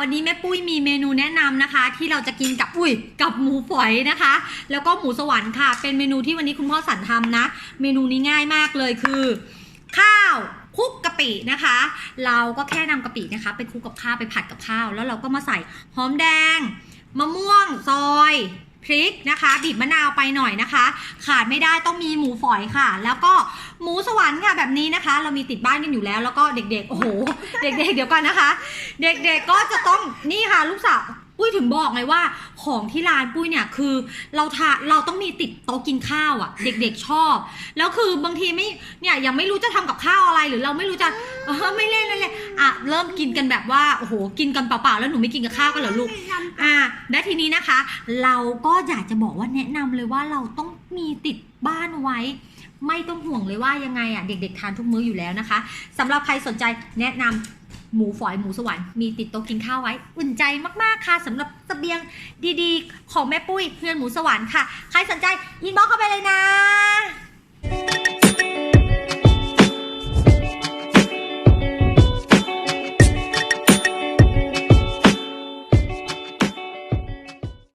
วันนี้แม่ปุ้ยมีเมนูแนะนำนะคะ ที่เราจะกินกับอุ้ยกับหมูฝอยนะคะ แล้วก็หมูสวรรค์ค่ะ เป็นเมนูที่วันนี้คุณพ่อสันทำนะ เมนูนี้ง่ายมากเลยคือ ข้าวคลุกกะปินะคะ เราก็แค่นำกะปินะคะ ไปคลุกกับข้าวไปผัดกับข้าว แล้วเราก็มาใส่หอมแดง มะม่วงซอย พริกนะคะบีบมะนาวไปหน่อยนะคะ ขาดไม่ได้ต้องมีหมูฝอยค่ะ แล้วก็หมูสวรรค์ค่ะแบบนี้นะคะ เรามีติดบ้านกันอยู่แล้ว แล้วก็เด็กๆ โอ้โห เด็กๆ เดี๋ยวก่อนนะคะ เด็กๆก็จะต้องนี่ค่ะลูกสาว ปุ้ยถึงบอกไงว่า ของที่ร้านปุ้ยเนี่ยคือเราทาเราต้องมีติดโต๊ะกินข้าวอะ เด็กๆชอบ แล้วคือบางทีไม่เนี่ยยังไม่รู้จะทำกับข้าวอะไรหรือเราไม่รู้จะเออไม่เล่นไม่เล่นอะเริ่มกินกันแบบว่าโอ้โหกินกันเปล่าๆแล้วหนูไม่กินกับข้าวกันเหรอลูกอ่าและทีนี้นะคะ เราก็อยากจะบอกว่าแนะนำเลยว่าเราต้องมีติดบ้านไว้ ไม่ต้องห่วงเลยว่ายังไงอะเด็ก ๆ ทานทุกมื้ออยู่แล้วนะคะสำหรับใครสนใจแนะนำ หมูฝอยหมูสวรรค์มีติดโต๊ะกินข้าวไว้ อุ่นใจมากๆค่ะสำหรับเสบียงดีๆ ของแม่ปุ้ยเพื่อนหมูสวรรค์ค่ะ ใครสนใจอินบ็อกเข้าไปเลยนะ